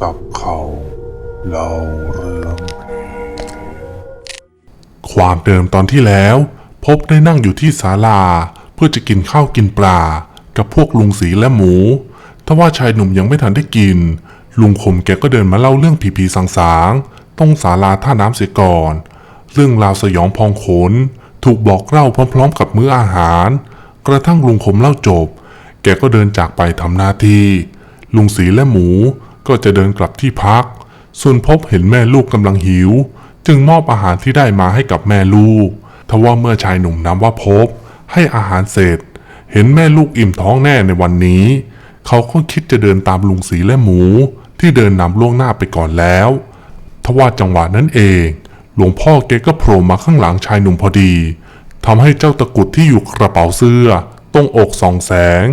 จับเขาเล่าเรื่องความเดิมตอนที่แล้ว พบได้นั่งอยู่ที่ศาลา เพื่อจะกินข้าวกินปลา กับพวกลุงสีและหมู ทว่าชายหนุ่มยังไม่ทันได้กิน ลุงคมแกก็เดินมาเล่าเรื่องผีๆสางๆต้องศาลาท่าน้ำเสียก่อน เรื่องราวสยองพองขน ถูกบอกเล่าพร้อมๆ กับมื้ออาหาร กระทั่งลุงคมเล่าจบ แกก็เดินจากไปทำหน้าที่ลุงสีและหมู ก็จะเดินกลับที่พัก ส่วนพบเห็นแม่ลูกกำลังหิว จึงมอบอาหารที่ได้มาให้กับแม่ลูก ทว่าเมื่อชายหนุ่มนำว่าพบ ให้อาหารเสร็จ เห็นแม่ลูกอิ่มท้องแน่ในวันนี้ เขาก็คิดจะเดินตามลุงสีและหมู ที่เดินนำล่วงหน้าไปก่อนแล้ว ทว่าจังหวะนั้นเอง หลวงพ่อแกก็โผล่มาข้างหลังชายหนุ่มพอดีทำให้เจ้าตะกุดที่อยู่กระเป๋าเสื้อตรงอกสองแสง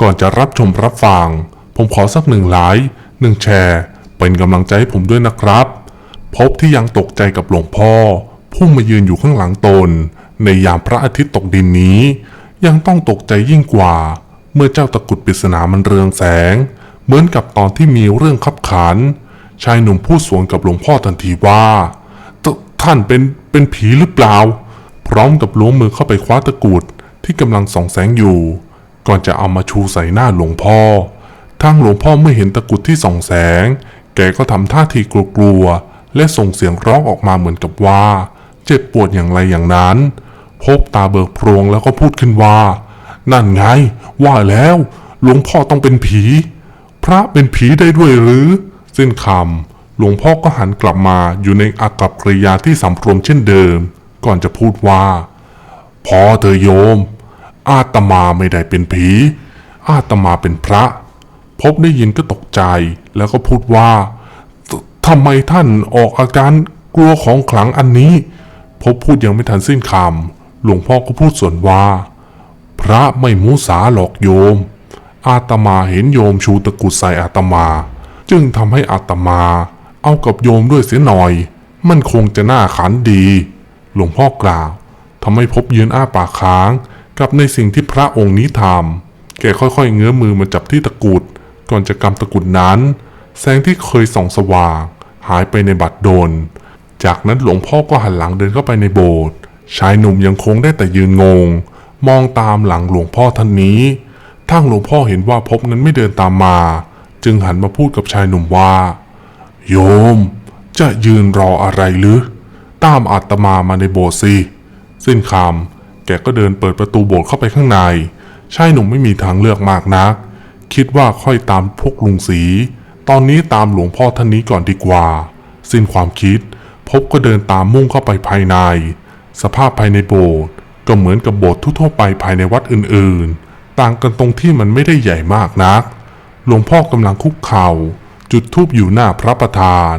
ก่อนจะรับชมรับฟัง ผมขอสักหนึ่งไลค์ หนึ่งแชร์ เป็นกำลังใจให้ผมด้วยนะครับ พบที่ยังตกใจกับหลวงพ่อ ผู้มายืนอยู่ข้างหลังตน ในยามพระอาทิตย์ตกดินนี้ ยังต้องตกใจยิ่งกว่า เมื่อเจ้าตะกุดปริศนามันเรืองแสง เหมือนกับตอนที่มีเรื่องขับขัน ชายหนุ่มพูดสวนกับหลวงพ่อทันทีว่าท่านเป็นเป็นผีหรือเปล่า พร้อมกับล้วงมือเข้าไปคว้าตะกุดที่กำลังส่องแสงอยู่ ก่อนจะเอามาชูใส่หน้าหลวงพ่อ ทางหลวงพ่อเมื่อเห็นตะกุดที่ส่องแสง แกก็ทำท่าทีกลัวๆและส่งเสียงร้องออกมาเหมือนกับว่า เจ็บปวดอย่างไรอย่างนั้น พบตาเบิกโพรงแล้วก็พูดขึ้นว่า นั่นไง ว่าแล้วหลวงพ่อต้องเป็นผี พระเป็นผีได้ด้วยหรือสิ้นคำหลวงพ่อก็หันกลับมาอยู่ในอากับกริยาที่สำรวมเช่นเดิม ก่อนจะพูดว่า พอเธอโยม อาตมาไม่ได้เป็นผี อาตมาเป็นพระ พบได้ยินก็ตกใจ แล้วก็พูดว่าทำไมท่านออกอาการกลัวของขลังอันนี้ พบพูดยังไม่ทันสิ้นคำหลวงพ่อก็พูดส่วนว่า พระไม่มุสาหลอกโยม อาตมาเห็นโยมชูตะกุดใส่อาตมา จึงทำให้อาตมา เอากับโยมด้วยเสียหน่อย มันคงจะน่าขันดี หลวงพ่อกล่าวทำให้พบยืนอ้าปากค้าง กับในสิ่งที่พระองค์นี้ทำแกค่อยๆ เงื้อมือมาจับที่ตะกุด ก่อนจะกำตะกุดนั้น แสงที่เคยส่องสว่าง หายไปในบัดโดลจากนั้นหลวงพ่อก็หันหลังเดินเข้าไปในโบสถ์ชายหนุ่มยังคงได้แต่ยืนงง มองตามหลังหลวงพ่อท่านนี้ทั้งหลวงพ่อเห็นว่าพบนั้นไม่เดินตามมา จึงหันมาพูดกับชายหนุ่มว่า โยม จะยืนรออะไรหรือ ตามอาตมามาในโบสถ์สิสิ้นคำแกก็เดินเปิดประตูโบสถ์เข้าไปข้างใน ชายหนุ่มไม่มีทางเลือกมากนัก คิดว่าค่อยตามพวกลุงสี ตอนนี้ตามหลวงพ่อท่านนี้ก่อนดีกว่า สิ้นความคิด พบก็เดินตามมุ่งเข้าไปภายใน สภาพภายในโบสถ์ก็เหมือนกับโบสถ์ทั่วๆไปภายในวัดอื่นๆ ต่างกันตรงที่มันไม่ได้ใหญ่มากนัก หลวงพ่อกำลังคุกเข่า จุดธูปอยู่หน้าพระประธาน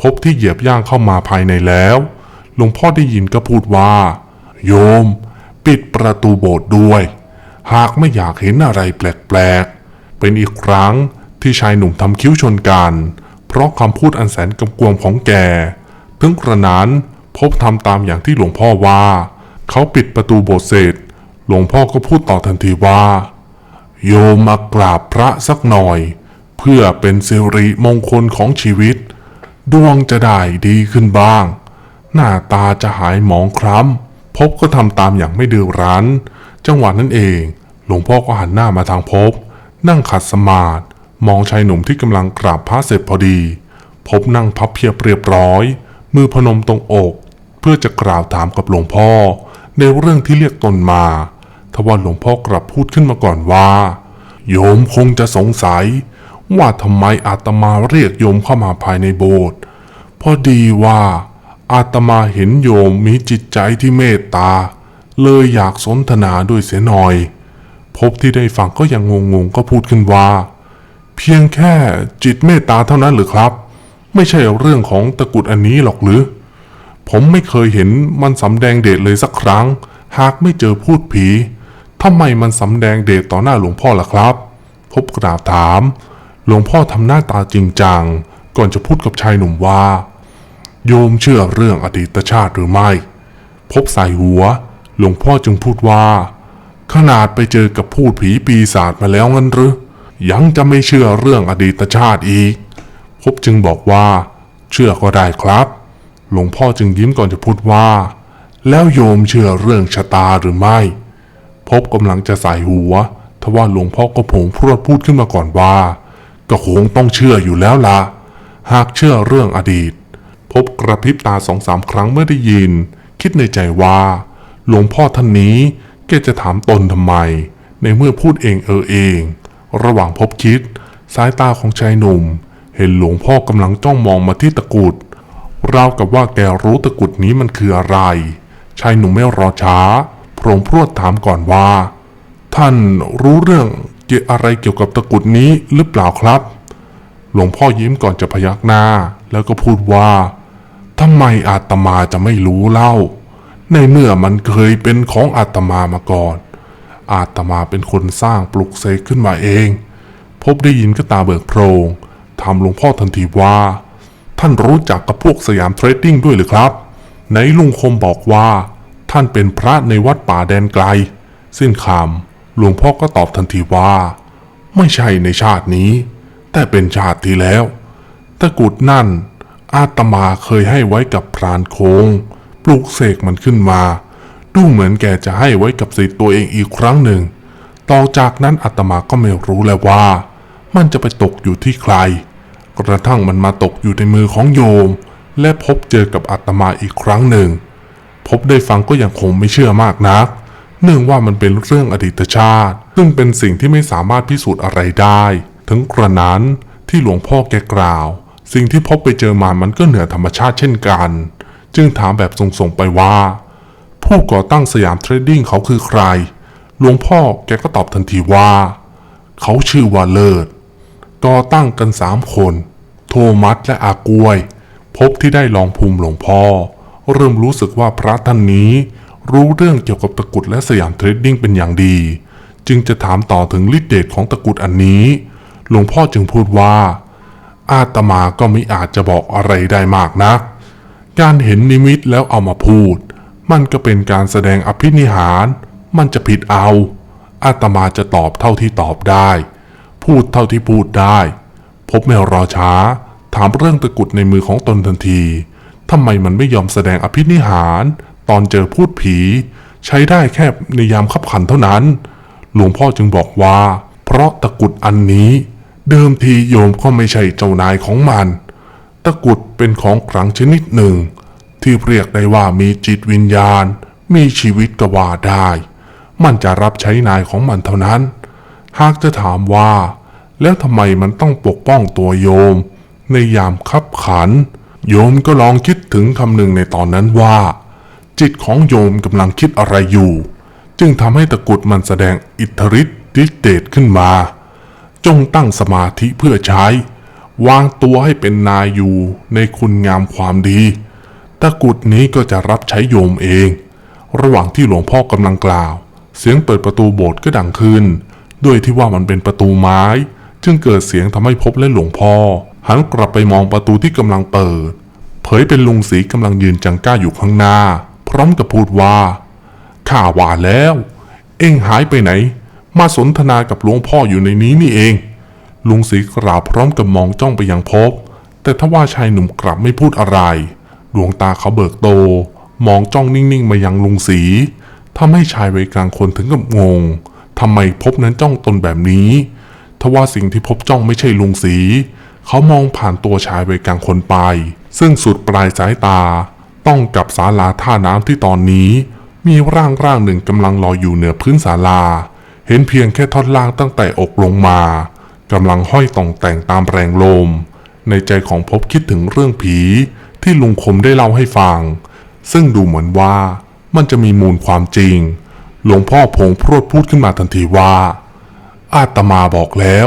พบที่เหยียบย่างเข้ามาภายในแล้ว หลวงพ่อได้ยินก็พูดว่า โยม ปิดประตูโบสถ์ด้วย หากไม่อยากเห็นอะไรแปลกๆ เป็นอีกครั้งที่ชายหนุ่มทำคิ้วชนกัน เพราะคำพูดอันแสนกำกวมของแก ถึงกระนั้นพบทำตามอย่างที่หลวงพ่อว่า เขาปิดประตูโบสถ์เสร็จ หลวงพ่อก็พูดต่อทันทีว่า โยมมากราบพระสักหน่อย เพื่อเป็นสิริมงคลของชีวิต ดวงจะได้ดีขึ้นบ้าง หน้าตาจะหายหมองคล้ำพบก็ทำตามอย่างไม่ดื้อรั้น จังหวะนั้นเอง หลวงพ่อก็หันหน้ามาทางพบ นั่งขัดสมาธิมองชายหนุ่มที่กำลังกราบพระเสร็จพอดี พบนั่งพับเพียบเรียบร้อย มือพนมตรงอก เพื่อจะกล่าวถามกับหลวงพ่อ ในเรื่องที่เรียกตนมาทว่าหลวงพ่อกลับพูดขึ้นมาก่อนว่า โยมคงจะสงสัย ว่าทำไมอาตมาเรียกโยมเข้ามาภายในโบสถ์พอดีว่าอาตมาเห็นโยมมีจิตใจที่เมตตา เลยอยากสนทนาด้วยเสียหน่อย พบที่ได้ฟังก็ยังงงๆก็พูดขึ้นว่า เพียงแค่จิตเมตตาเท่านั้นหรือครับ ไม่ใช่เรื่องของตะกุดอันนี้หรอกหรือ ผมไม่เคยเห็นมันสำแดงเดชเลยสักครั้ง หากไม่เจอพูดผีทำไมมันสำแดงเดชต่อหน้าหลวงพ่อล่ะครับ พบกราบถาม หลวงพ่อทำหน้าตาจริงจัง ก่อนจะพูดกับชายหนุ่มว่า โยมเชื่อเรื่องอดีตชาติหรือไม่ พบสายหัว หลวงพ่อจึงพูดว่า ขนาดไปเจอกับพูดผีปีศาจมาแล้วงั้นหรือยังจะไม่เชื่อเรื่องอดีตชาติอีกพบจึงบอกว่า เชื่อก็ได้ครับ หลวงพ่อจึงยิ้มก่อนจะพูดว่า แล้วโยมเชื่อเรื่องชะตาหรือไม่ พบกำลังจะใส่หัวทว่าหลวงพ่อก็ผงพรวดพูดขึ้นมาก่อนว่า ก็คงต้องเชื่ออยู่แล้วละหากเชื่อเรื่องอดีต พบกระพริบตาสองสามครั้งเมื่อได้ยิน คิดในใจว่า หลวงพ่อท่านนี้ แกจะถามตนทำไม ในเมื่อพูดเองเออเอง ระหว่างพบคิด สายตาของชายหนุ่ม เห็นหลวงพ่อกำลังจ้องมองมาที่ตะกุดราวกับว่าแกรู้ตะกุดนี้มันคืออะไร ชายหนุ่มไม่รอช้าโพรงพรวดถามก่อนว่า ท่านรู้เรื่องเกี่ยวอะไรเกี่ยวกับตะกุดนี้หรือเปล่าครับ หลวงพ่อยิ้มก่อนจะพยักหน้า แล้วก็พูดว่าทำไมอาตมาจะไม่รู้เล่า ในเมื่อมันเคยเป็นของอาตมามาก่อน อาตมาเป็นคนสร้างปลุกเสกขึ้นมาเอง พบได้ยินก็ตาเบิกโพรงถามหลวงพ่อทันทีว่า ท่านรู้จักกับพวกสยามเทรดดิ้งด้วยหรือครับไหนลุงคมบอกว่า ท่านเป็นพระในวัดป่าแดนไกล สิ้นคำหลวงพ่อก็ตอบทันทีว่า ไม่ใช่ในชาตินี้ แต่เป็นชาติที่แล้วตะกุดนั่น อาตมาเคยให้ไว้กับพรานโคง ลูกเสกมันขึ้นมา ดูเหมือนแกจะให้ไว้กับสิทธิ์ตัวเองอีกครั้งหนึ่ง ต่อจากนั้นอาตมาก็ไม่รู้แล้วว่า มันจะไปตกอยู่ที่ใคร กระทั่งมันมาตกอยู่ในมือของโยม และพบเจอกับอาตมาอีกครั้งหนึ่ง พบได้ฟังก็ยังคงไม่เชื่อมากนัก เนื่องว่ามันเป็นเรื่องอดีตชาติ ซึ่งเป็นสิ่งที่ไม่สามารถพิสูจน์อะไรได้ ถึงกระนั้นที่หลวงพ่อแกกล่าว สิ่งที่พบไปเจอมามันก็เหนือธรรมชาติเช่นกัน จึงถามแบบส่งๆไปว่า ผู้ก่อตั้งสยามเทรดดิ้งเขาคือใคร หลวงพ่อแกก็ตอบทันทีว่า เขาชื่อว่าเลิศก่อตั้งกันสามคน โทมัสและอากวย พบที่ได้ลองภูมิหลวงพ่อ เริ่มรู้สึกว่าพระท่านนี้ รู้เรื่องเกี่ยวกับตะกุดและสยามเทรดดิ้งเป็นอย่างดี จึงจะถามต่อถึงฤทธิเดชของตะกุดอันนี้ หลวงพ่อจึงพูดว่า อาตมาก็ไม่อาจจะบอกอะไรได้มากนัก การเห็นนิมิตแล้วเอามาพูด มันก็เป็นการแสดงอภินิหาร มันจะผิดเอา อาตมาจะตอบเท่าที่ตอบได้ พูดเท่าที่พูดได้ พบไม่รอช้า ถามเรื่องตะกุดในมือของตนทันทีทำไมมันไม่ยอมแสดงอภินิหาร ตอนเจอพูดผี ใช้ได้แค่ในยามขับขันเท่านั้น หลวงพ่อจึงบอกว่า เพราะตะกุดอันนี้ เดิมทีโยมก็ไม่ใช่เจ้านายของมันะกุดเป็นของขลังชนิดหนึ่ง ที่เรียกได้ว่ามีจิตวิญญาณ มีชีวิตกว่าได้ มันจะรับใช้นายของมันเท่านั้น หากจะถามว่า แล้วทำไมมันต้องปกป้องตัวโยม ในยามคับขัน โยมก็ลองคิดถึงคำหนึ่งในตอนนั้นว่า จิตของโยมกำลังคิดอะไรอยู่ จึงทำให้ตะกุดมันแสดงอิทธิฤทธิ์ฤทธิเดชขึ้นมา จงตั้งสมาธิเพื่อใช้ วางตัวให้เป็นนายอยู่ในคุณงามความดีตะกุดนี้ก็จะรับใช้โยมเอง ระหว่างที่หลวงพ่อกำลังกล่าว เสียงเปิดประตูโบสถ์ก็ดังขึ้น ด้วยที่ว่ามันเป็นประตูไม้ จึงเกิดเสียงทำให้พบและหลวงพ่อ หันกลับไปมองประตูที่กำลังเปิด เผยเป็นลุงสีกำลังยืนจังก้าอยู่ข้างหน้า พร้อมกับพูดว่าข้าว่าแล้ว เอ็งหายไปไหน มาสนทนากับหลวงพ่ออยู่ในนี้นี่เอง ลุงศรีกล่าวพร้อมกับมองจ้องไปยังพบ แต่ทว่าชายหนุ่มกลับไม่พูดอะไร ดวงตาเขาเบิกโต มองจ้องนิ่งๆมายังลุงศรีทำให้ชายวัยกลางคนถึงกับงงทำไมพบนั้นจ้องตนแบบนี้ทว่าสิ่งที่พบจ้องไม่ใช่ลุงศรีเขามองผ่านตัวชายวัยกลางคนไป ซึ่งสุดปลายสายตา ต้องกับศาลาท่าน้ำที่ตอนนี้ มีร่างร่างหนึ่งกำลังลอยอยู่เหนือพื้นศาลา เห็นเพียงแค่ท่อนล่างตั้งแต่อกลงมา กำลังห้อยต่องแต่งตามแรงลม ในใจของพบคิดถึงเรื่องผีที่ลุงคมได้เล่าให้ฟัง ซึ่งดูเหมือนว่ามันจะมีมูลความจริง หลวงพ่อพงพรวดพูดขึ้นมาทันทีว่า อาตมาบอกแล้ว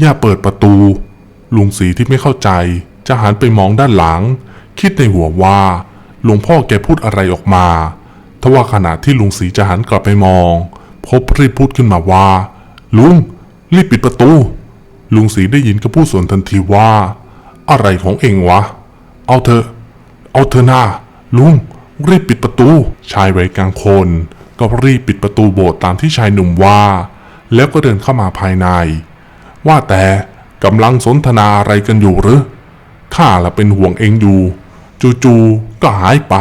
อย่าเปิดประตู ลุงศรีที่ไม่เข้าใจ จะหันไปมองด้านหลัง คิดในหัวว่า หลวงพ่อแกพูดอะไรออกมาทว่าขณะที่ลุงศรีจะหันกลับไปมอง พบรีบพูดขึ้นมาว่า ลุงรีบปิดประตู ลุงศรีได้ยินก็พูดสวนทันทีว่า อะไรของเองวะ เอาเถอะเอาเถอะนาลุง รีบปิดประตู ชายวัยกลางคน ก็รีบปิดประตูโบสถ์ตามที่ชายหนุ่มว่า แล้วก็เดินเข้ามาภายใน ว่าแต่กำลังสนทนาอะไรกันอยู่หรือข้าละเป็นห่วงเองอยู่ จู่ๆก็หายไป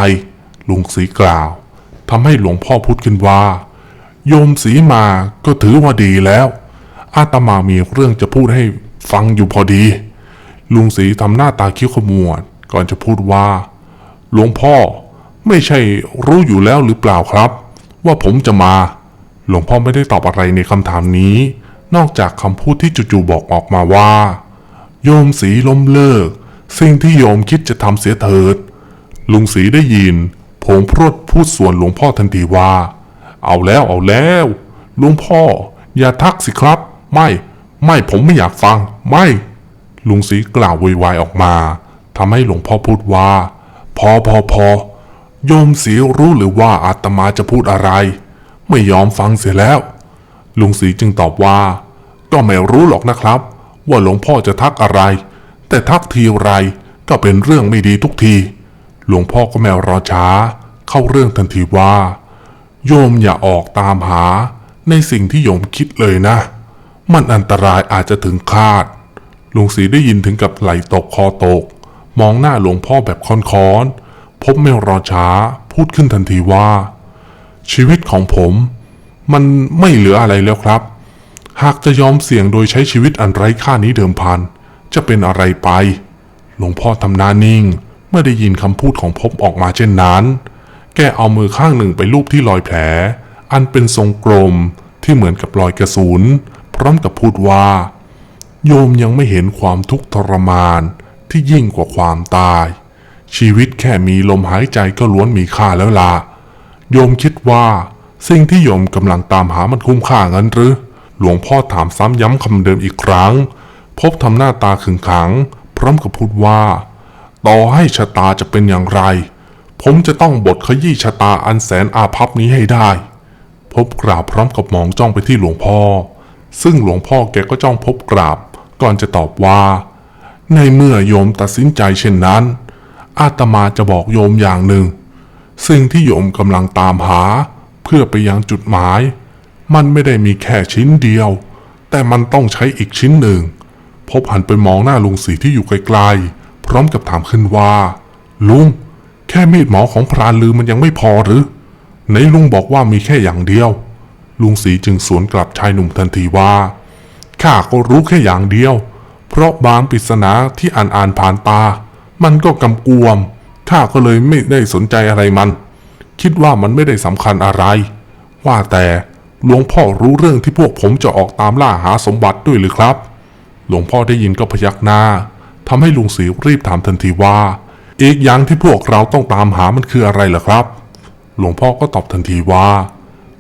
ลุงศรีกล่าวทำให้หลวงพ่อพูดขึ้นว่า โยมศรีมาก็ถือว่าดีแล้ว อาตมามีเรื่องจะพูดให้ฟังอยู่พอดี ลุงศรีทำหน้าตาคิ้วขมวด ก่อนจะพูดว่า หลวงพ่อไม่ใช่รู้อยู่แล้วหรือเปล่าครับ ว่าผมจะมา หลวงพ่อไม่ได้ตอบอะไรในคำถามนี้ นอกจากคำพูดที่จู่ๆบอกออกมาว่า โยมสีล้มเลิก สิ่งที่โยมคิดจะทำเสียเถิด ลุงสีได้ยินผงพรวดพูดส่วนหลวงพ่อทันทีว่า เอาแล้วเอาแล้วหลวงพ่ออย่าทักสิครับ ไม่ ไม่ผมไม่อยากฟัง ไม่ ลุงศรีกล่าววยวายออกมาทำให้หลวงพ่อพูดว่า พอพอพอโยมศรีรู้หรือว่าอาตมาจะพูดอะไร ไม่ยอมฟังเสียแล้ว ลุงศรีจึงตอบว่า ก็ไม่รู้หรอกนะครับ ว่าหลวงพ่อจะทักอะไร แต่ทักทีไรก็เป็นเรื่องไม่ดีทุกที หลวงพ่อก็ไม่รอช้า เข้าเรื่องทันทีว่า โยมอย่าออกตามหาในสิ่งที่โยมคิดเลยนะ มันอันตรายอาจจะถึงคาด ลุงศรีได้ยินถึงกับไหลตกคอตก มองหน้าหลวงพ่อแบบค้อนๆ พบไม่รอช้า พูดขึ้นทันทีว่า ชีวิตของผม มันไม่เหลืออะไรแล้วครับ หากจะยอมเสี่ยงโดยใช้ชีวิตอันไร้ค่านี้เดิมพัน จะเป็นอะไรไป หลวงพ่อทำหน้านิ่ง เมื่อได้ยินคำพูดของพบออกมาเช่นนั้น แกเอามือข้างหนึ่งไปลูบที่รอยแผล อันเป็นทรงกลมที่เหมือนกับรอยกระสุน ร้อมกับพูดว่า โยมยังไม่เห็นความทุกข์ทรมานที่ยิ่งกว่าความตาย ชีวิตแค่มีลมหายใจก็ล้วนมีค่าแล้วล่ะ โยมคิดว่าสิ่งที่โยมกำลังตามหามันคุ้มค่างั้นหรือ หลวงพ่อถามซ้ำย้ำคำเดิมอีกครั้ง พบทำหน้าตาขึงขัง พร้อมกับพูดว่า ต่อให้ชะตาจะเป็นอย่างไร ผมจะต้องบทขยี้ชะตาอันแสนอาภัพนี้ให้ได้ พบกราบพร้อมกับมองจ้องไปที่หลวงพ่อ ซึ่งหลวงพ่อแกก็จ้องพบกราบ ก่อนจะตอบว่า ในเมื่อโยมตัดสินใจเช่นนั้น อาตมาจะบอกโยมอย่างหนึ่ง สิ่งที่โยมกำลังตามหา เพื่อไปยังจุดหมาย มันไม่ได้มีแค่ชิ้นเดียว แต่มันต้องใช้อีกชิ้นหนึ่ง พบหันไปมองหน้าลุงสีที่อยู่ไกลๆ พร้อมกับถามขึ้นว่า ลุง แค่มีดหมอของพรานลือมันยังไม่พอหรือไหนลุงบอกว่ามีแค่อย่างเดียว ลุงสีจึงสวนกลับชายหนุ่มทันทีว่าข้าก็รู้แค่อย่างเดียว เพราะบางปริศนาที่อ่านอ่านผ่านตา มันก็กำกวมข้าก็เลยไม่ได้สนใจอะไรมัน คิดว่ามันไม่ได้สำคัญอะไร ว่าแต่หลวงพ่อรู้เรื่องที่พวกผมจะออกตามล่าหาสมบัติด้วยหรือครับ หลวงพ่อได้ยินก็พยักหน้าทำให้ลุงศรีรีบถามทันทีว่า อีกอย่างที่พวกเราต้องตามหามันคืออะไรเหรอครับ หลวงพ่อก็ตอบทันทีว่า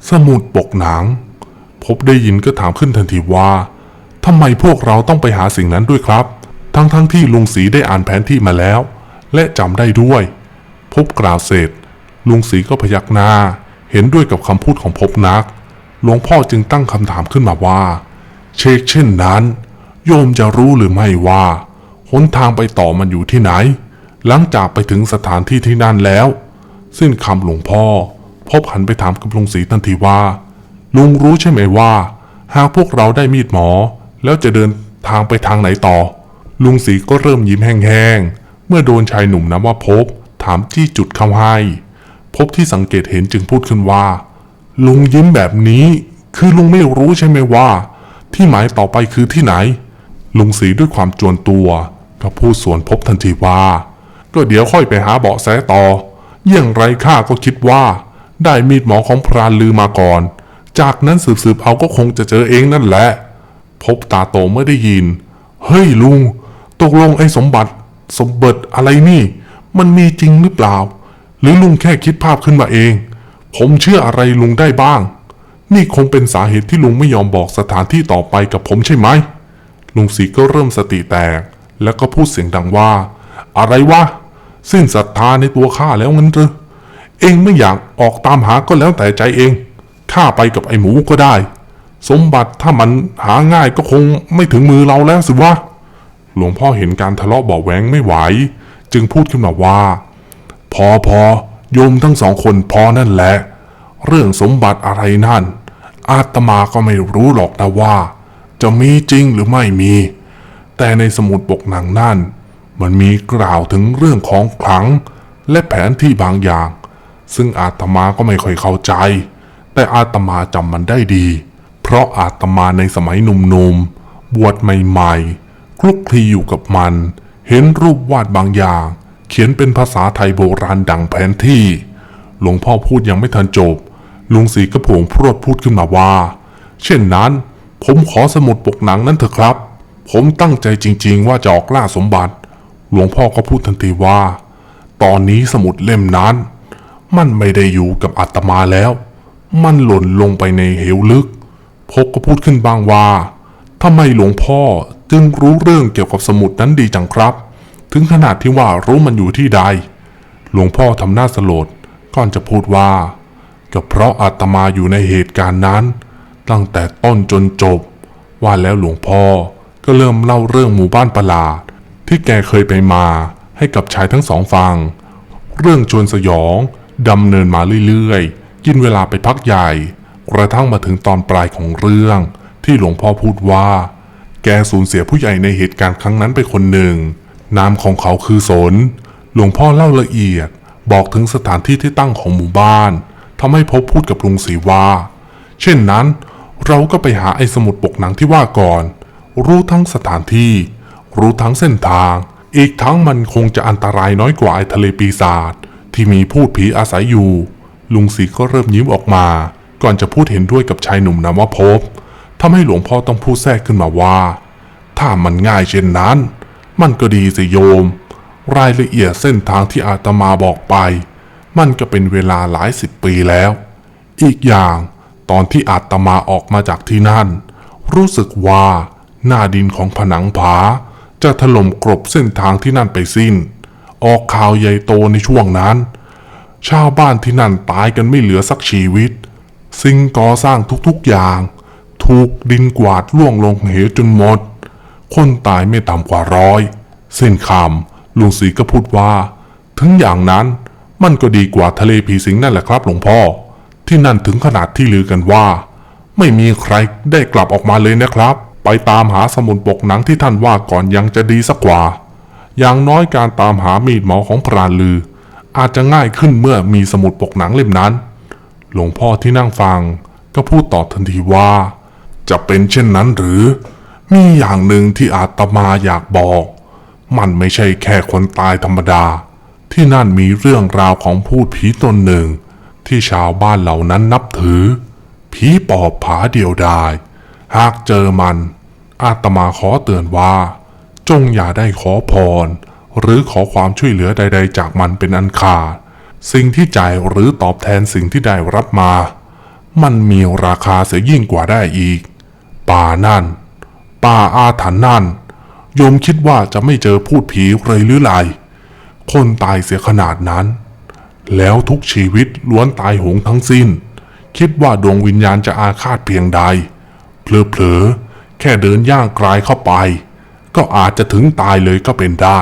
สมุดปกหนัง พบได้ยินก็ถามขึ้นทันทีว่าทำไมพวกเราต้องไปหาสิ่งนั้นด้วยครับ ทั้งๆทที่ลุงศรีได้อ่านแผนที่มาแล้ว และจำได้ด้วย พบกล่าวเสร็จ ลุงศรีก็พยักหน้า เห็นด้วยกับคำพูดของพบนัก หลวงพ่อจึงตั้งคำถามขึ้นมาว่า เชกเช่นนั้น โยมจะรู้หรือไม่ว่าหนทางไปต่อมันอยู่ที่ไหน หลังจากไปถึงสถานที่ที่นั่นแล้ว สิ้นคำหลวงพ่อ พบหันไปถามกับลุงศรีทันทีว่า ลุงรู้ใช่ไหมว่า หากพวกเราได้มีดหมอ แล้วจะเดินทางไปทางไหนต่อ ลุงศรีก็เริ่มยิ้มแห้งๆ เมื่อโดนชายหนุ่มนำว่าพบ ถามจี้จุดเข้าให้พบที่สังเกตเห็นจึงพูดขึ้นว่า ลุงยิ้มแบบนี้ คือลุงไม่รู้ใช่ไหมว่า ที่หมายต่อไปคือที่ไหน ลุงศรีด้วยความจวนตัวก็พูดสวนพบทันทีว่า ก็เดี๋ยวค่อยไปหาเบาะแสต่ออย่างไรข้าก็คิดว่า ได้มีดหมอของพรานลือมาก่อน จากนั้นสืบๆเอาก็คงจะเจอเองนั่นแหละ พบตาโตเมื่อได้ยิน เฮ้ยลุง ตกลงไอ้สมบัติ สมบัติอะไรนี่ มันมีจริงหรือเปล่า หรือลุงแค่คิดภาพขึ้นมาเอง ผมเชื่ออะไรลุงได้บ้าง นี่คงเป็นสาเหตุที่ลุงไม่ยอมบอกสถานที่ต่อไปกับผมใช่ไหม ลุงศรีก็เริ่มสติแตก แล้วก็พูดเสียงดังว่า อะไรวะ สิ้นศรัทธาในตัวข้าแล้วงั้นหรือ เองไม่อยากออกตามหาก็แล้วแต่ใจเอง ข้าไปกับไอ้หมูก็ได้ สมบัติถ้ามันหาง่ายก็คงไม่ถึงมือเราแล้วสิวะ หลวงพ่อเห็นการทะเลาะเบาแหวงไม่ไหว จึงพูดขึ้นมาว่า พอพอโยมทั้งสองคนพอนั่นแหละ เรื่องสมบัติอะไรนั่น อาตมาก็ไม่รู้หรอกนะว่า จะมีจริงหรือไม่มี แต่ในสมุดปกหนังนั่น มันมีกล่าวถึงเรื่องของขลังและแผนที่บางอย่าง ซึ่งอาตมาก็ไม่ค่อยเข้าใจ แต่อาตมาจำมันได้ดี เพราะอาตมาในสมัยหนุ่มๆ บวชใหม่ๆ คลุกคลีอยู่กับมัน เห็นรูปวาดบางอย่าง เขียนเป็นภาษาไทยโบราณดังแผนที่ หลวงพ่อพูดยังไม่ทันจบ ลุงศรีกระผงพรวดพูดขึ้นมาว่า เช่นนั้น ผมขอสมุดปกหนังนั้นเถอะครับ ผมตั้งใจจริง ๆ ว่าจะออกล่าสมบัติ หลวงพ่อก็พูดทันทีว่า ตอนนี้สมุดเล่มนั้น มันไม่ได้อยู่กับอาตมาแล้ว มันหล่นลงไปในเหวลึก พกก็พูดขึ้นบางว่าทำไมหลวงพ่อจึงรู้เรื่องเกี่ยวกับสมุดนั้นดีจังครับ ถึงขนาดที่ว่ารู้มันอยู่ที่ใด หลวงพ่อทำหน้าสลดก่อนจะพูดว่า ก็เพราะอาตมาอยู่ในเหตุการณ์นั้น ตั้งแต่ต้นจนจบ ว่าแล้วหลวงพ่อก็เริ่มเล่าเรื่องหมู่บ้านประหลาด ที่แกเคยไปมาให้กับชายทั้งสองฟัง เรื่องชวนสยอง ดำเนินมาเรื่อยๆ กินเวลาไปพักใหญ่ กระทั่งมาถึงตอนปลายของเรื่อง ที่หลวงพ่อพูดว่า แกสูญเสียผู้ใหญ่ในเหตุการณ์ครั้งนั้นไปคนหนึ่ง นามของเขาคือสน หลวงพ่อเล่าละเอียด บอกถึงสถานที่ที่ตั้งของหมู่บ้านทำให้พบพูดกับลุงศรีว่า เช่นนั้น เราก็ไปหาไอ้สมุดปกหนังที่ว่าก่อน รู้ทั้งสถานที่ รู้ทั้งเส้นทาง อีกทั้งมันคงจะอันตรายน้อยกว่าไอ้ทะเลปีศาจ ที่มีพูดผีอาศัยอยู่ ลุงศรีก็เริ่มยิ้มออกมา ก่อนจะพูดเห็นด้วยกับชายหนุ่มนามว่าพบทำให้หลวงพ่อต้องพูดแทรกขึ้นมาว่า ถ้ามันง่ายเช่นนั้น มันก็ดีสิโยม รายละเอียดเส้นทางที่อาตมาบอกไป มันก็เป็นเวลาหลายสิบปีแล้ว อีกอย่างตอนที่อาตมาออกมาจากที่นั่น รู้สึกว่าหน้าดินของผนังผา จะถล่มกรบเส้นทางที่นั่นไปสิ้น ออกข่าวใหญ่โตในช่วงนั้น ชาวบ้านที่นั่นตายกันไม่เหลือสักชีวิต สิ่งก่อสร้างทุกๆอย่าง ถูกดินกวาดล่วงลงเหวจนหมด คนตายไม่ต่ำกว่าร้อย เส้นคำลุงศรีก็พูดว่า ถึงอย่างนั้นมันก็ดีกว่าทะเลผีสิงนั่นแหละครับหลวงพ่อ ที่นั่นถึงขนาดที่ลือกันว่า ไม่มีใครได้กลับออกมาเลยนะครับ ไปตามหาสมุนปกหนังที่ท่านว่าก่อนยังจะดีสักกว่า อย่างน้อยการตามหามีดหมอของพรานลือ อาจจะง่ายขึ้นเมื่อมีสมุดปกหนังเล่มนั้น หลวงพ่อที่นั่งฟังก็พูดตอบทันทีว่า จะเป็นเช่นนั้นหรือ มีอย่างหนึ่งที่อาตมาอยากบอก มันไม่ใช่แค่คนตายธรรมดา ที่นั่นมีเรื่องราวของพูดผีตนหนึ่ง ที่ชาวบ้านเหล่านั้นนับถือ ผีปอบผาเดียวดาย หากเจอมัน อาตมาขอเตือนว่า จงอย่าได้ขอพร หรือขอความช่วยเหลือใด ๆ จากมันเป็นอันขาด สิ่งที่จ่ายหรือตอบแทนสิ่งที่ได้รับมา มันมีราคาเสียยิ่งกว่าได้อีก ป่านั่น ป่าอาถรรพ์นั่น โยมคิดว่าจะไม่เจอพูดผีเลยหรือไร คนตายเสียขนาดนั้น แล้วทุกชีวิตล้วนตายโหงทั้งสิ้น คิดว่าดวงวิญญาณจะอาฆาตเพียงใด เผลอๆ แค่เดินย่างกลายเข้าไป ก็อาจจะถึงตายเลยก็เป็นได้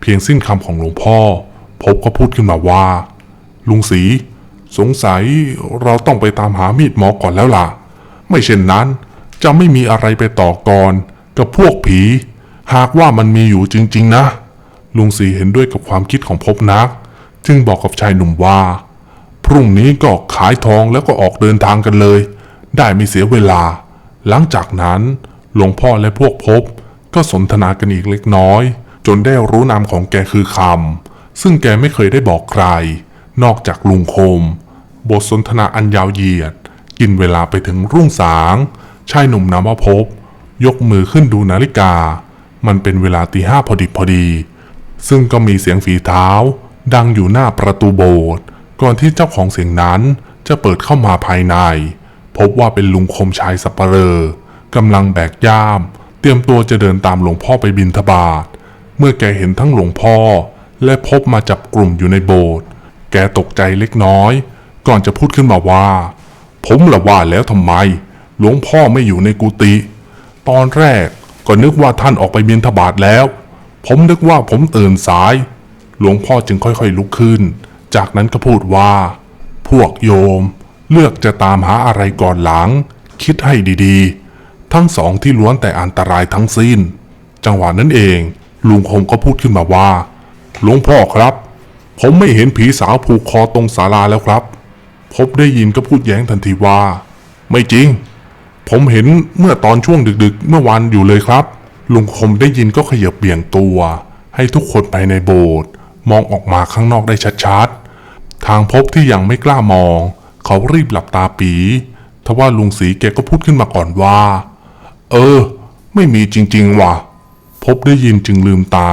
เพียงสิ้นคำของหลวงพ่อ พบก็พูดขึ้นมาว่า ลุงศรีสงสัยเราต้องไปตามหามีดหมอก่อนแล้วล่ะ ไม่เช่นนั้นจะไม่มีอะไรไปต่อกรกับพวกผี หากว่ามันมีอยู่จริง ๆ นะ ลุงศรีเห็นด้วยกับความคิดของพบนัก จึงบอกกับชายหนุ่มว่า พรุ่งนี้ก็ขายทองแล้วก็ออกเดินทางกันเลย ได้ไม่เสียเวลา หลังจากนั้นหลวงพ่อและพวกพบ ก็สนทนากันอีกเล็กน้อย จนได้รู้นามของแกคือคำซึ่งแกไม่เคยได้บอกใคร นอกจากลุงคม บทสนทนาอันยาวเหยียด กินเวลาไปถึงรุ่งสาง ชายหนุ่มนามว่าพบ ยกมือขึ้นดูนาฬิกา มันเป็นเวลาตีห้าพอดีพอดี ซึ่งก็มีเสียงฝีเท้า ดังอยู่หน้าประตูโบสถ์ก่อนที่เจ้าของเสียงนั้นจะเปิดเข้ามาภายใน พบว่าเป็นลุงคมชายสับปะเลอกำลังแบกย่าม เตรียมตัวจะเดินตามหลวงพ่อไปบินทบาทเมื่อแกเห็นทั้งหลวงพ่อ และพบมาจับกลุ่มอยู่ในโบสถ์แกตกใจเล็กน้อย ก่อนจะพูดขึ้นมาว่า ผมละว่าแล้วทำไม หลวงพ่อไม่อยู่ในกุฏิตอนแรกก็นึกว่าท่านออกไปบินทบาทแล้ว ผมนึกว่าผมตื่นสาย หลวงพ่อจึงค่อยๆลุกขึ้น จากนั้นก็พูดว่า พวกโยม เลือกจะตามหาอะไรก่อนหลัง คิดให้ดีๆ ทั้งสองที่ล้วนแต่อันตรายทั้งสิ้น จังหวะนั้นเอง ลุงคมก็พูดขึ้นมาว่า หลวงพ่อครับ ผมไม่เห็นผีสาวผูกคอตรงศาลาแล้วครับ พบได้ยินก็พูดแย้งทันทีว่า ไม่จริง ผมเห็นเมื่อตอนช่วงดึกๆ เมื่อวานอยู่เลยครับ ลุงคมได้ยินก็ขยับเบี่ยงตัว ให้ทุกคนไปในโบสถ์มองออกมาข้างนอกได้ชัดๆ ทางพบที่ยังไม่กล้ามอง เขารีบหลับตาปีทว่าลุงศรีแกก็พูดขึ้นมาก่อนว่า เออ ไม่มีจริง ๆ ว่ะ พบได้ยินจึงลืมตา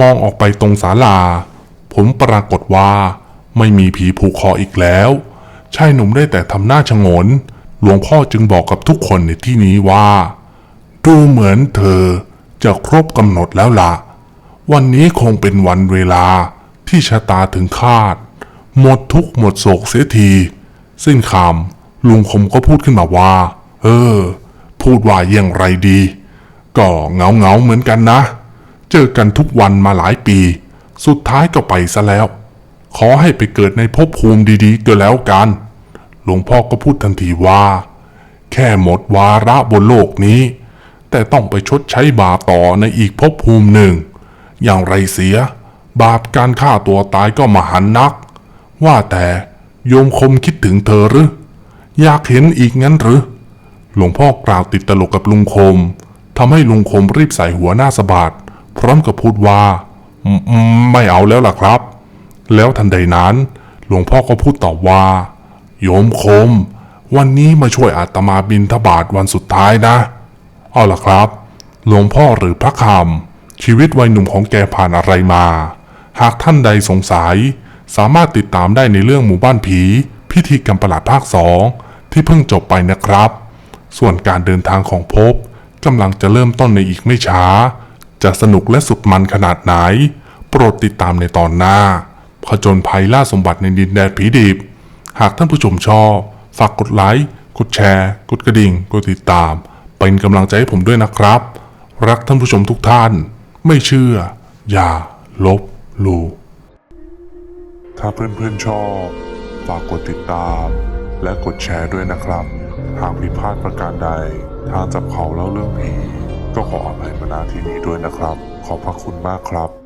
มองออกไปตรงศาลาผลปรากฏว่า ไม่มีผีผูกคออีกแล้วชายหนุ่มได้แต่ทำหน้าชงน หลวงพ่อจึงบอกกับทุกคนในที่นี้ว่า ดูเหมือนเธอจะครบกำหนดแล้วละ่ะ วันนี้คงเป็นวันเวลาที่ชะตาถึงคาด หมดทุกหมดโศกเสียที สิ้นคำลุงคมก็พูดขึ้นมาว่า เออ พูดว่าอย่างไรดี ก็เงาเงาเหมือนกันนะ เจอกันทุกวันมาหลายปี สุดท้ายก็ไปซะแล้ว ขอให้ไปเกิดในภพภูมิดีๆก็แล้วกัน หลวงพ่อก็พูดทันทีว่า แค่หมดวาระบนโลกนี้ แต่ต้องไปชดใช้บาปต่อในอีกภพภูมิหนึ่ง อย่างไรเสีย บาปการฆ่าตัวตายก็มหันนัก ว่าแต่โยมคมคิดถึงเธอหรืออยากเห็นอีกงั้นหรือ หลวงพ่อกล่าวติดตลกกับลุงคมทำให้ลุงคมรีบใส่หัวหน้าสะบาดพร้อมกับพูดว่า ไม่เอาแล้วล่ะครับ แล้วทันใดนั้น หลวงพ่อก็พูดตอบว่า โยมคม วันนี้มาช่วยอาตมาบินทบาทวันสุดท้ายนะ เอาล่ะครับ หลวงพ่อหรือพระคำชีวิตวัยหนุ่มของแกผ่านอะไรมา หากท่านใดสงสัย สามารถติดตามได้ในเรื่องหมู่บ้านผี พิธีกรรมประหลาดภาคสองที่เพิ่งจบไปนะครับ ส่วนการเดินทางของภพกำลังจะเริ่มต้นในอีกไม่ช้า จะสนุกและสุดมันขนาดไหน โปรดติดตามในตอนหน้า ผจญภัยล่าสมบัติในดินแดนผีดิบ หากท่านผู้ชมชอบ ฝากกดไลค์ กดแชร์ กดกระดิ่ง กดติดตาม เป็นกำลังใจให้ผมด้วยนะครับ รักท่านผู้ชมทุกท่าน ไม่เชื่อ อย่า ลบหลู่ถ้าเพื่อนๆชอบ ฝากกดติดตาม และกดแชร์ด้วยนะครับ หากผิดพลาดประการใด ทางจับเขาเล่าเรื่องผี ก็ขออภัยมาณที่นี้ด้วยนะครับ ขอบพระคุณมากครับ